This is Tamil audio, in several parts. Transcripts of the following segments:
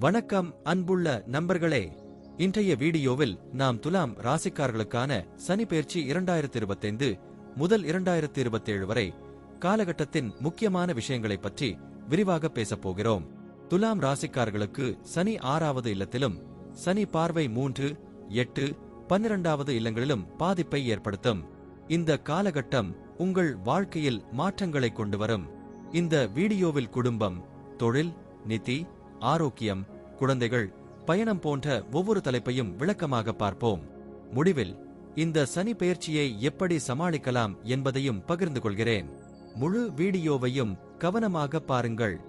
வணக்கம் அன்புள்ள நண்பர்களே. இன்றைய வீடியோவில் நாம் துலாம் ராசிக்காரர்களுக்கான சனி பயிற்சி இரண்டாயிரத்தி இருபத்தைந்து முதல் இரண்டாயிரத்தி இருபத்தேழு வரை காலகட்டத்தின் முக்கியமான விஷயங்களைப் பற்றி விரிவாக பேசப் போகிறோம். துலாம் ராசிக்காரர்களுக்கு சனி ஆறாவது இல்லத்திலும் சனி பார்வை மூன்று எட்டு பன்னிரண்டாவது இல்லங்களிலும் பாதிப்பை ஏற்படுத்தும். இந்த காலகட்டம் உங்கள் வாழ்க்கையில் மாற்றங்களை கொண்டு வரும். இந்த வீடியோவில் குடும்பம் தொழில் நிதி ஆரோக்கியம் குழந்தைகள் பயணம் போன்ற ஒவ்வொரு தலைப்பையும் விளக்கமாக பார்ப்போம். முடிவில் இந்த சனி பயிற்சியை எப்படி சமாளிக்கலாம் என்பதையும் பகிர்ந்து கொள்கிறேன். முழு வீடியோவையும் கவனமாக பாருங்கள்.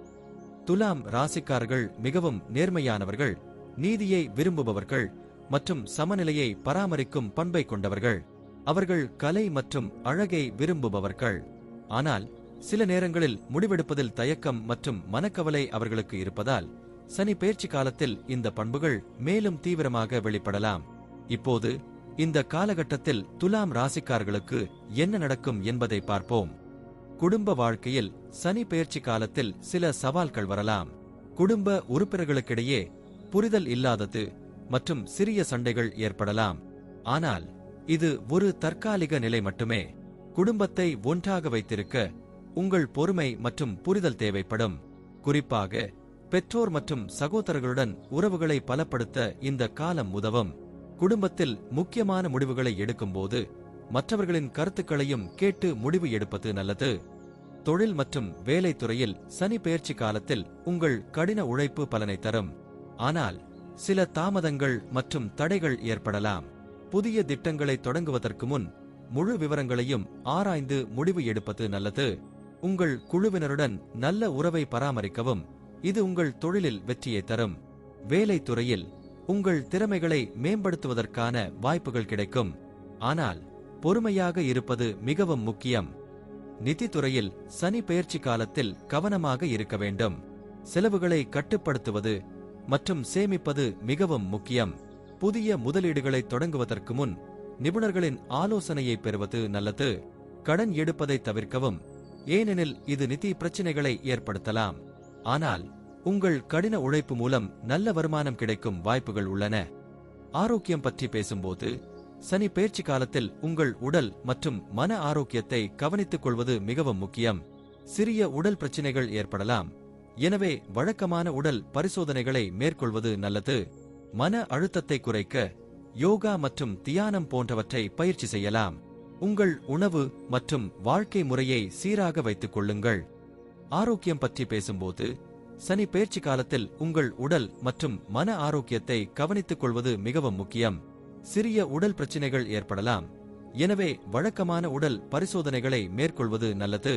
துலாம் ராசிக்காரர்கள் மிகவும் நேர்மையானவர்கள் நீதியை விரும்புபவர்கள் மற்றும் சமநிலையை பராமரிக்கும் பண்பை கொண்டவர்கள். அவர்கள் கலை மற்றும் அழகை விரும்புபவர்கள். ஆனால் சில நேரங்களில் முடிவெடுப்பதில் தயக்கம் மற்றும் மனக்கவலை அவர்களுக்கு இருப்பதால் சனி பெயர்ச்சி காலத்தில் இந்த பண்புகள் மேலும் தீவிரமாக வெளிப்படலாம். இப்போது இந்த காலகட்டத்தில் துலாம் ராசிக்காரர்களுக்கு என்ன நடக்கும் என்பதை பார்ப்போம். குடும்ப வாழ்க்கையில் சனி பெயர்ச்சி காலத்தில் சில சவால்கள் வரலாம். குடும்ப உறுப்பினர்களுக்கிடையே புரிதல் இல்லாதது மற்றும் சிறிய சண்டைகள் ஏற்படலாம். ஆனால் இது ஒரு தற்காலிக நிலை மட்டுமே. குடும்பத்தை ஒன்றாக வைத்திருக்க உங்கள் பொறுமை மற்றும் புரிதல் தேவைப்படும். குறிப்பாக பெற்றோர் மற்றும் சகோதரர்களுடன் உறவுகளை பலப்படுத்த இந்த காலம் உதவும். குடும்பத்தில் முக்கியமான முடிவுகளை எடுக்கும்போது மற்றவர்களின் கருத்துக்களையும் கேட்டு முடிவு எடுப்பது நல்லது. தொழில் மற்றும் வேலை துறையில் சனி பெயர்ச்சி காலத்தில் உங்கள் கடின உழைப்பு பலனை தரும். ஆனால் சில தாமதங்கள் மற்றும் தடைகள் ஏற்படலாம். புதிய திட்டங்களை தொடங்குவதற்கு முன் முழு விவரங்களையும் ஆராய்ந்து முடிவு எடுப்பது நல்லது. உங்கள் குழுவினருடன் நல்ல உறவை பராமரிக்கவும் இது உங்கள் தொழிலில் வெற்றியை தரும். வேலை துறையில் உங்கள் திறமைகளை மேம்படுத்துவதற்கான வாய்ப்புகள் கிடைக்கும். ஆனால் பொறுமையாக இருப்பது மிகவும் முக்கியம். நிதித்துறையில் சனி பெயர்ச்சி காலத்தில் கவனமாக இருக்க வேண்டும். செலவுகளை கட்டுப்படுத்துவது மற்றும் சேமிப்பது மிகவும் முக்கியம். புதிய முதலீடுகளை தொடங்குவதற்கு முன் நிபுணர்களின் ஆலோசனையை பெறுவது நல்லது. கடன் எடுப்பதை தவிர்க்கவும் ஏனெனில் இது நிதி பிரச்சினைகளை ஏற்படுத்தலாம். ஆனால் உங்கள் கடின உழைப்பு மூலம் நல்ல வருமானம் கிடைக்கும் வாய்ப்புகள் உள்ளன. ஆரோக்கியம் பற்றி பேசும்போது சனி பயிற்சி காலத்தில் உங்கள் உடல் மற்றும் மன ஆரோக்கியத்தை கவனித்துக் கொள்வது மிகவும் முக்கியம். சிறிய உடல் பிரச்சினைகள் ஏற்படலாம். எனவே வழக்கமான உடல் பரிசோதனைகளை மேற்கொள்வது நல்லது. மன அழுத்தத்தை குறைக்க யோகா மற்றும் தியானம் போன்றவற்றை பயிற்சி செய்யலாம். உங்கள் உணவு மற்றும் வாழ்க்கை முறையை சீராக வைத்துக் கொள்ளுங்கள். ஆரோக்கியம் பற்றி பேசும்போது சனி பயிற்சி காலத்தில் உங்கள் உடல் மற்றும் மன ஆரோக்கியத்தை கவனித்துக் கொள்வது மிகவும் முக்கியம். சிறிய உடல் பிரச்சினைகள் ஏற்படலாம். எனவே வழக்கமான உடல் பரிசோதனைகளை மேற்கொள்வது நல்லது.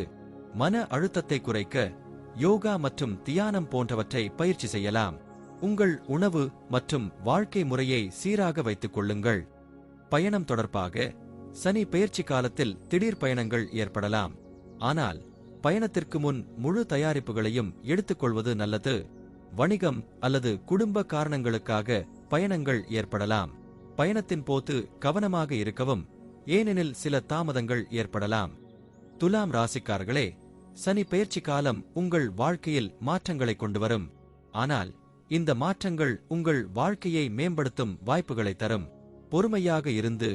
மன அழுத்தத்தை குறைக்க யோகா மற்றும் தியானம் போன்றவற்றை பயிற்சி செய்யலாம். உங்கள் உணவு மற்றும் வாழ்க்கை முறையை சீராக வைத்துக் கொள்ளுங்கள். பயணம் தொடர்பாக சனி பெயர்ச்சி காலத்தில் திடீர் பயணங்கள் ஏற்படலாம். ஆனால் பயணத்திற்கு முன் முழு தயாரிப்புகளையும் எடுத்துக்கொள்வது நல்லது. வணிகம் அல்லது குடும்ப காரணங்களுக்காக பயணங்கள் ஏற்படலாம். பயணத்தின் போது கவனமாக இருக்கவும் ஏனெனில் சில தாமதங்கள் ஏற்படலாம். துலாம் ராசிக்காரர்களே சனி பெயர்ச்சி காலம் உங்கள் வாழ்க்கையில் மாற்றங்களை கொண்டு வரும். ஆனால் இந்த மாற்றங்கள் உங்கள் வாழ்க்கையை மேம்படுத்தும் வாய்ப்புகளை தரும். பொறுமையாக இருந்து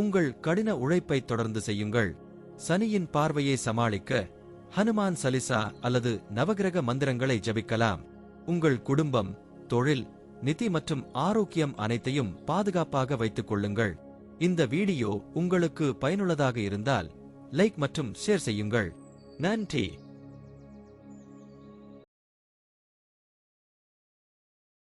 உங்கள் கடின உழைப்பை தொடர்ந்து செய்யுங்கள். சனியின் பார்வையை சமாளிக்க ஹனுமான் சலிசா அல்லது நவகிரக மந்திரங்களை ஜபிக்கலாம். உங்கள் குடும்பம் தொழில் நிதி மற்றும் ஆரோக்கியம் அனைத்தையும் பாதுகாப்பாக வைத்துக் கொள்ளுங்கள். இந்த வீடியோ உங்களுக்கு பயனுள்ளதாக இருந்தால் லைக் மற்றும் ஷேர் செய்யுங்கள். நன்றி!